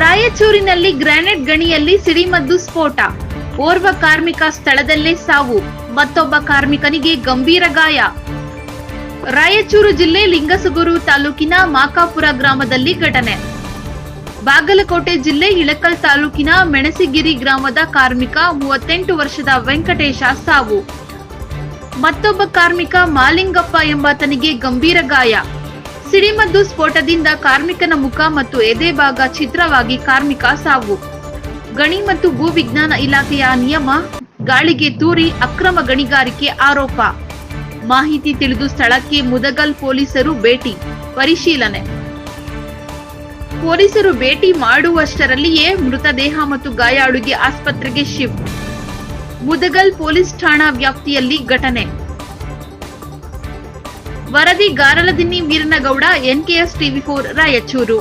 ರಾಯಚೂರಿನಲ್ಲಿ ಗ್ರಾನೈಟ್ ಗಣಿಯಲ್ಲಿ ಸಿಡಿಮದ್ದು ಸ್ಫೋಟ. ಓರ್ವ ಕಾರ್ಮಿಕ ಸ್ಥಳದಲ್ಲೇ ಸಾವು. ಮತ್ತೊಬ್ಬ ಕಾರ್ಮಿಕನಿಗೆ ಗಂಭೀರ ಗಾಯ. ರಾಯಚೂರು ಜಿಲ್ಲೆ ಲಿಂಗಸುಗೂರು ತಾಲೂಕಿನ ಮಾಕಾಪುರ ಗ್ರಾಮದಲ್ಲಿ ಘಟನೆ. ಬಾಗಲಕೋಟೆ ಜಿಲ್ಲೆ ಇಳಕಲ್ ತಾಲೂಕಿನ ಮೆಣಸಿಗಿರಿ ಗ್ರಾಮದ ಕಾರ್ಮಿಕ, ಮೂವತ್ತೆಂಟು ವರ್ಷದ ವೆಂಕಟೇಶ ಸಾವು. ಮತ್ತೊಬ್ಬ ಕಾರ್ಮಿಕ ಮಾಲಿಂಗಪ್ಪ ಎಂಬಾತನಿಗೆ ಗಂಭೀರ ಗಾಯ. ಸಿಡಿಮದ್ದು ಸ್ಫೋಟದಿಂದ ಕಾರ್ಮಿಕನ ಮುಖ ಮತ್ತು ಎದೆ ಭಾಗ ಛಿದ್ರವಾಗಿ ಕಾರ್ಮಿಕ ಸಾವು. ಗಣಿ ಮತ್ತು ಭೂ ವಿಜ್ಞಾನ ಇಲಾಖೆಯ ನಿಯಮ, ಗಾಳಿಗೆ ತೂರಿ ಅಕ್ರಮ ಗಣಿಗಾರಿಕೆ ಆರೋಪ. ಮಾಹಿತಿ ತಿಳಿದು ಸ್ಥಳಕ್ಕೆ ಮುದಗಲ್ ಪೊಲೀಸರು ಭೇಟಿ, ಪರಿಶೀಲನೆ. ಪೊಲೀಸರು ಭೇಟಿ ಮಾಡುವಷ್ಟರಲ್ಲಿಯೇ ಮೃತದೇಹ ಮತ್ತು ಗಾಯಾಳುಗೆ ಆಸ್ಪತ್ರೆಗೆ ಶಿಫ್ಟ್. ಮುದಗಲ್ ಪೊಲೀಸ್ ಠಾಣಾ ವ್ಯಾಪ್ತಿಯಲ್ಲಿ ಘಟನೆ. ವರದಿ Garaladinni Veeranagouda NKS TV four Raichur.